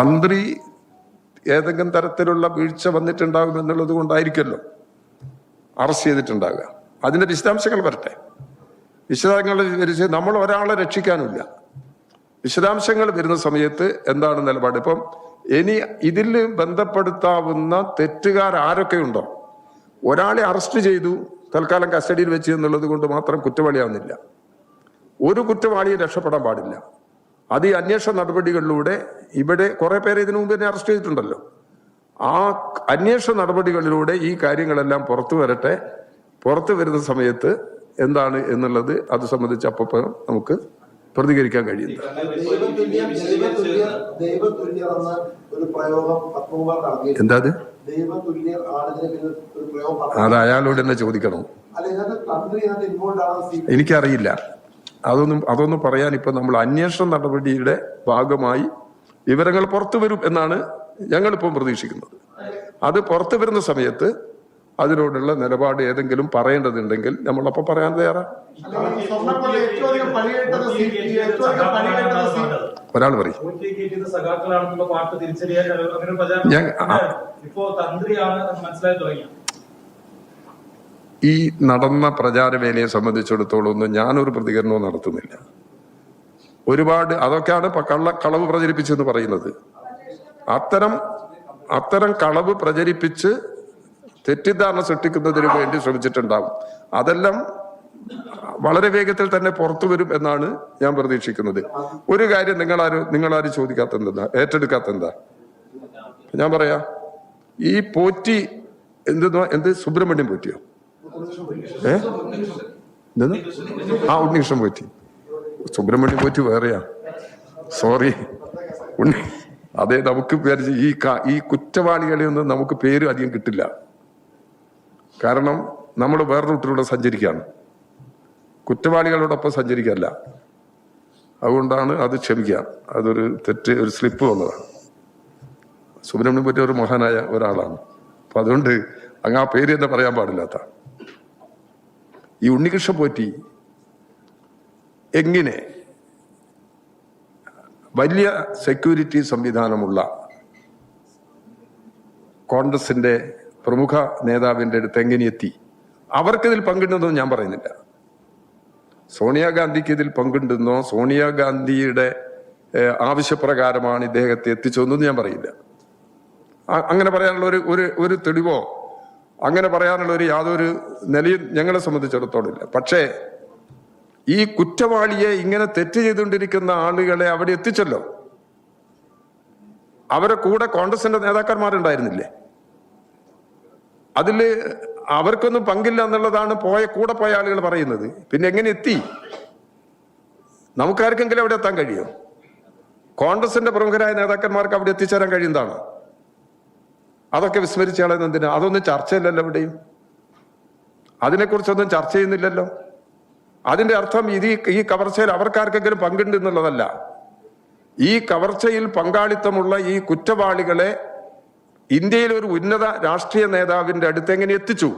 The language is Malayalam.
തന്ത്രി ഏതെങ്കിലും തരത്തിലുള്ള വീഴ്ച വന്നിട്ടുണ്ടാകും എന്നുള്ളത് കൊണ്ടായിരിക്കുമല്ലോ അറസ്റ്റ് ചെയ്തിട്ടുണ്ടാകുക അതിന്റെ വിശദാംശങ്ങൾ വരട്ടെ. വിശദാംശങ്ങൾ വിവരിച്ച് നമ്മൾ ഒരാളെ രക്ഷിക്കാനില്ല വിശദാംശങ്ങൾ വരുന്ന സമയത്ത് എന്താണ് നിലപാട്? ഇപ്പം ഇനി ഇതിൽ ബന്ധപ്പെടുത്താവുന്ന തെറ്റുകാർ ആരൊക്കെയുണ്ടോ ഒരാളെ അറസ്റ്റ് ചെയ്തു തൽക്കാലം കസ്റ്റഡിയിൽ വെച്ച് എന്നുള്ളത് കൊണ്ട് മാത്രം കുറ്റവാളിയാവുന്നില്ല. ഒരു കുറ്റവാളിയെ രക്ഷപ്പെടാൻ പാടില്ല. അത് ഈ അന്വേഷണ നടപടികളിലൂടെ ഇവിടെ കുറെ പേരെ ഇതിനു മുമ്പ് തന്നെ അറസ്റ്റ് ചെയ്തിട്ടുണ്ടല്ലോ. ആ അന്വേഷണ നടപടികളിലൂടെ ഈ കാര്യങ്ങളെല്ലാം പുറത്തു വരട്ടെ. പുറത്തു വരുന്ന സമയത്ത് എന്താണ് എന്നുള്ളത് അത് സംബന്ധിച്ച് അപ്പം നമുക്ക് പ്രതികരിക്കാൻ കഴിയുന്നത് എന്താ അത്? അത് അയാളോട് തന്നെ ചോദിക്കണം. എനിക്കറിയില്ല. അതൊന്നും അതൊന്നും പറയാൻ ഇപ്പൊ നമ്മൾ അന്വേഷണ നടപടിയുടെ ഭാഗമായി വിവരങ്ങൾ പുറത്തു വരും എന്നാണ് ഞങ്ങളിപ്പം പ്രതീക്ഷിക്കുന്നത്. അത് പുറത്തു വരുന്ന സമയത്ത് അതിനോടുള്ള നിലപാട് ഏതെങ്കിലും പറയേണ്ടതുണ്ടെങ്കിൽ നമ്മളപ്പം പറയാൻ തയ്യാറാ അല്ലെങ്കിൽ സ്വർണക്കൊള്ള ഏറ്റവും അധികം പണിയേറ്റത് ഏറ്റവും അധികം പണിയേറ്റത് സി ഒരാൾ പറയും. ഇപ്പോ തന്ത്രിയാണ് മനസ്സിലായി ഈ നടന്ന പ്രചാരവേലയെ സംബന്ധിച്ചിടത്തോളം ഒന്നും ഞാനൊരു പ്രതികരണവും നടത്തുന്നില്ല. ഒരുപാട് അതൊക്കെയാണ് കള്ള കളവ് പ്രചരിപ്പിച്ചെന്ന് പറയുന്നത്. അത്തരം അത്തരം കളവ് പ്രചരിപ്പിച്ച് തെറ്റിദ്ധാരണ സൃഷ്ടിക്കുന്നതിന് വേണ്ടി ശ്രമിച്ചിട്ടുണ്ടാവും. അതെല്ലാം വളരെ വേഗത്തിൽ തന്നെ പുറത്തു വരും എന്നാണ് ഞാൻ പ്രതീക്ഷിക്കുന്നത്. ഒരു കാര്യം നിങ്ങളാരും നിങ്ങളാരും ചോദിക്കാത്തെന്താ? ഏറ്റെടുക്കാത്തെന്താ? ഞാൻ പറയാ ഈ പോറ്റി എന്ത് എന്ത് സുബ്രഹ്മണ്യം പോറ്റിയോ? ഏ? എന്തെന്ന്? ആ ഉണ്ണികൃഷ്ണൻ പോറ്റി. സുബ്രഹ്മണ്യം പോറ്റി വേറെയാ. സോറി ഉണ്ണി അതെ നമുക്ക് വിചാരിച്ച് ഈ ഈ കുറ്റവാളികളെ ഒന്നും നമുക്ക് പേര് അധികം കിട്ടില്ല. കാരണം നമ്മൾ വേറെ റൂട്ടിലൂടെ സഞ്ചരിക്കുകയാണ്. കുറ്റവാളികളോടൊപ്പം സഞ്ചരിക്കല്ല അതുകൊണ്ടാണ് അത് ക്ഷമിക്കുക. അതൊരു തെറ്റ് ഒരു സ്ലിപ്പ് വന്നതാണ്. സുബ്രഹ്മണ്യം പറ്റിയ ഒരു മഹാനായ ഒരാളാണ്. അപ്പൊ അതുകൊണ്ട് അങ്ങ് ആ പേര് തന്നെ പറയാൻ പാടില്ലാത്ത ഈ ഉണ്ണികൃഷ്ണ പോറ്റി എങ്ങനെ വലിയ സെക്യൂരിറ്റി സംവിധാനമുള്ള കോൺഗ്രസിന്റെ പ്രമുഖ നേതാവിന്റെ അടുത്ത് എങ്ങനെ എത്തി അവർക്കിതിൽ പങ്കിടുന്നതെന്ന് ഞാൻ പറയുന്നില്ല. സോണിയാഗാന്ധിക്ക് ഇതിൽ പങ്കിടുന്നോ സോണിയാഗാന്ധിയുടെ ആവശ്യപ്രകാരമാണ് ഇദ്ദേഹത്തെ എത്തിച്ചതെന്നും ഞാൻ പറയില്ല അങ്ങനെ പറയാനുള്ള ഒരു ഒരു തെളിവോ അങ്ങനെ പറയാനുള്ള ഒരു യാതൊരു നിലയും ഞങ്ങളെ സംബന്ധിച്ചിടത്തോളം ഇല്ല. പക്ഷേ ഈ കുറ്റവാളിയെ ഇങ്ങനെ തെറ്റ് ചെയ്തുകൊണ്ടിരിക്കുന്ന ആളുകളെ അവിടെ എത്തിച്ചല്ലോ. അവരെ കൂടെ കോൺഗ്രസിന്റെ നേതാക്കന്മാരുണ്ടായിരുന്നില്ലേ? അതിൽ അവർക്കൊന്നും പങ്കില്ല എന്നുള്ളതാണ് പോയ കൂടെ പോയ ആളുകൾ പറയുന്നത്. പിന്നെ എങ്ങനെ എത്തി? നമുക്കാർക്കെങ്കിലും അവിടെ എത്താൻ കഴിയും കോൺഗ്രസിന്റെ പ്രമുഖരായ നേതാക്കന്മാർക്ക് അവിടെ എത്തിച്ചേരാൻ കഴിയുന്നതാണ്? അതൊക്കെ വിസ്മരിച്ചാളെന്ന് എന്തിനാ? അതൊന്നും ചർച്ചയില്ലല്ലോ ഇവിടെയും. അതിനെക്കുറിച്ചൊന്നും ചർച്ച ചെയ്യുന്നില്ലല്ലോ. അതിന്റെ അർത്ഥം ഇത് ഈ- കവർച്ചയിൽ അവർക്കാർക്കെങ്കിലും പങ്കുണ്ട് എന്നുള്ളതല്ല. ഈ കവർച്ചയിൽ പങ്കാളിത്തമുള്ള ഈ കുറ്റവാളികളെ ഇന്ത്യയിലെ ഒരു ഉന്നത രാഷ്ട്രീയ നേതാവിന്റെ അടുത്ത് എങ്ങനെ എത്തിച്ചു?